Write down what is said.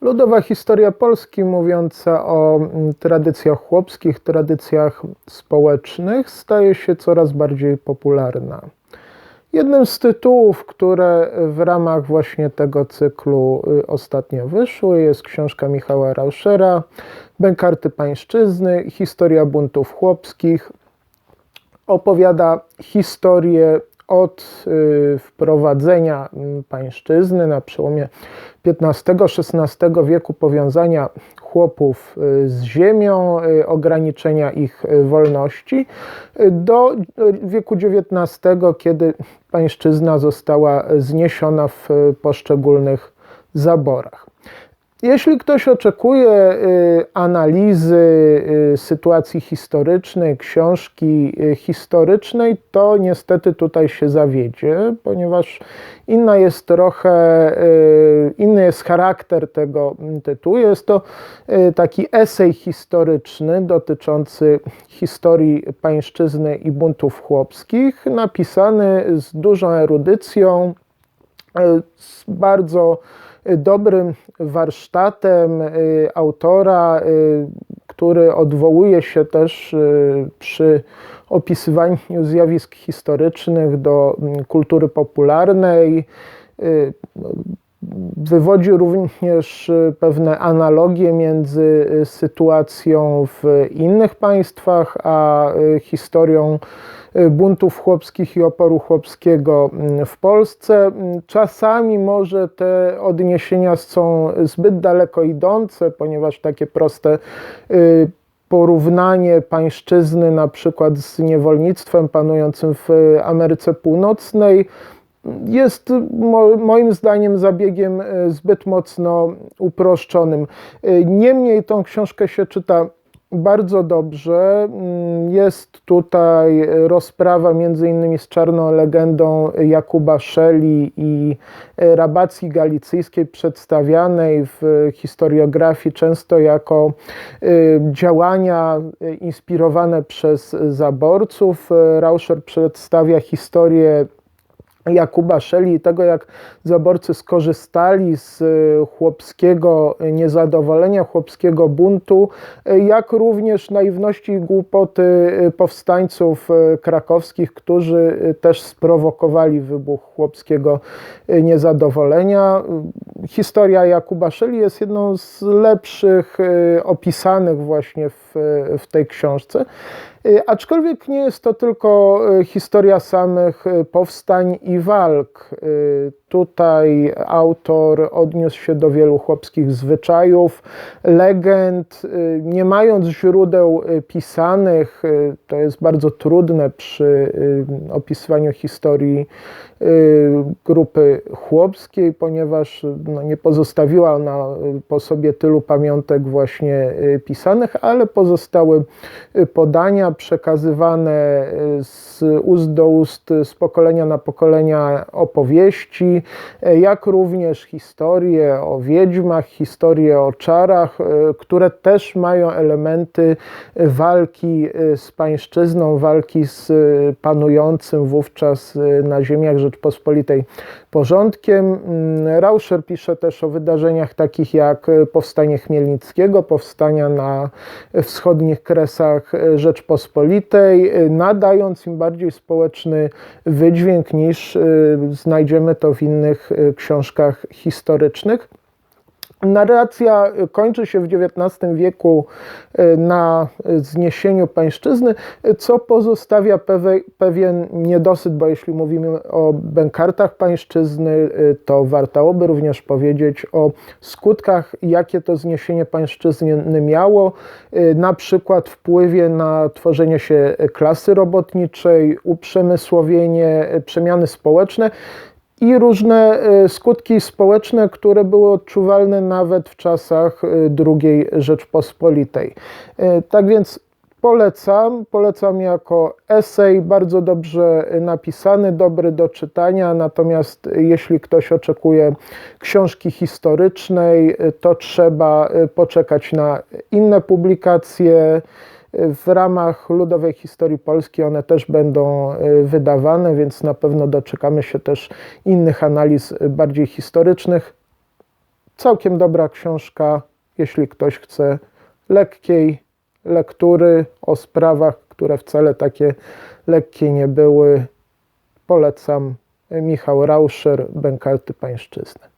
Ludowa historia Polski, mówiąca o mm, tradycjach chłopskich, tradycjach społecznych, staje się coraz bardziej popularna. Jednym z tytułów, które w ramach właśnie tego cyklu y, ostatnio wyszły, jest książka Michała Rauschera Bękarty Pańszczyzny, Historia buntów chłopskich. Opowiada historię od y, wprowadzenia pańszczyzny na przełomie XV-XVI wieku, powiązania chłopów y, z ziemią, y, ograniczenia ich wolności, do wieku XIX, kiedy pańszczyzna została zniesiona w poszczególnych zaborach. Jeśli ktoś oczekuje y, analizy y, sytuacji historycznej, książki y, historycznej, to niestety tutaj się zawiedzie, ponieważ inna jest trochę, inny jest charakter tego tytułu. Jest to taki esej historyczny dotyczący historii pańszczyzny i buntów chłopskich, napisany z dużą erudycją, z bardzo dobrym warsztatem y, autora, y, który odwołuje się też y, przy opisywaniu zjawisk historycznych do mm, kultury popularnej. Wywodzi również pewne analogie między sytuacją w innych państwach, a historią Y, buntów chłopskich i oporu chłopskiego mm, w Polsce. Mm, czasami może te odniesienia są zbyt daleko idące, ponieważ takie proste y, porównanie pańszczyzny na przykład z niewolnictwem panującym w Ameryce Północnej jest moim zdaniem zabiegiem y, zbyt mocno uproszczonym. Niemniej tą książkę się czyta bardzo dobrze. Mm, jest tutaj rozprawa między innymi z czarną legendą Jakuba Szeli i rabacji galicyjskiej przedstawianej w historiografii często jako działania inspirowane przez zaborców. Rauscher przedstawia historię Jakuba Szeli i tego, jak zaborcy skorzystali z e, chłopskiego niezadowolenia, chłopskiego buntu, e, jak również naiwności i głupoty e, powstańców krakowskich, którzy też sprowokowali wybuch chłopskiego niezadowolenia. Historia Jakuba Szeli jest jedną z lepszych opisanych właśnie w, w tej książce. Aczkolwiek nie jest to tylko historia samych powstań i walk. Tutaj autor odniósł się do wielu chłopskich zwyczajów, legend, nie mając źródeł pisanych, to jest bardzo trudne przy opisywaniu historii grupy chłopskiej, ponieważ no, nie pozostawiła ona po sobie tylu pamiątek właśnie pisanych, ale pozostały podania przekazywane z ust do ust, z pokolenia na pokolenia opowieści, jak również historie o wiedźmach, historie o czarach, które też mają elementy walki z pańszczyzną, walki z panującym wówczas na ziemiach Rzeczpospolitej porządkiem. Rauscher pisze też o wydarzeniach takich jak powstanie Chmielnickiego, powstania na wschodnich kresach Rzeczpospolitej, Rzeczpospolitej, y, nadając im bardziej społeczny wydźwięk niż znajdziemy to w innych książkach historycznych. Narracja kończy się w XIX wieku e, na zniesieniu pańszczyzny, co pozostawia pewien niedosyt, bo jeśli mówimy o bękartach pańszczyzny, to wartałoby również powiedzieć o skutkach, jakie to zniesienie pańszczyzny miało, na przykład wpływie na tworzenie się klasy robotniczej, uprzemysłowienie, przemiany społeczne i różne e, skutki społeczne, które były odczuwalne nawet w czasach e, II Rzeczpospolitej. E, tak więc polecam, polecam jako esej, bardzo dobrze napisany, dobry do czytania, natomiast jeśli ktoś oczekuje książki historycznej, to trzeba poczekać na inne publikacje, w ramach Ludowej Historii Polski one też będą e, wydawane, więc na pewno doczekamy się też innych analiz bardziej historycznych. całkiem dobra książka, jeśli ktoś chce lekkiej lektury o sprawach, które wcale takie lekkie nie były. Polecam Michał Rauscher, Bękarty Pańszczyzny.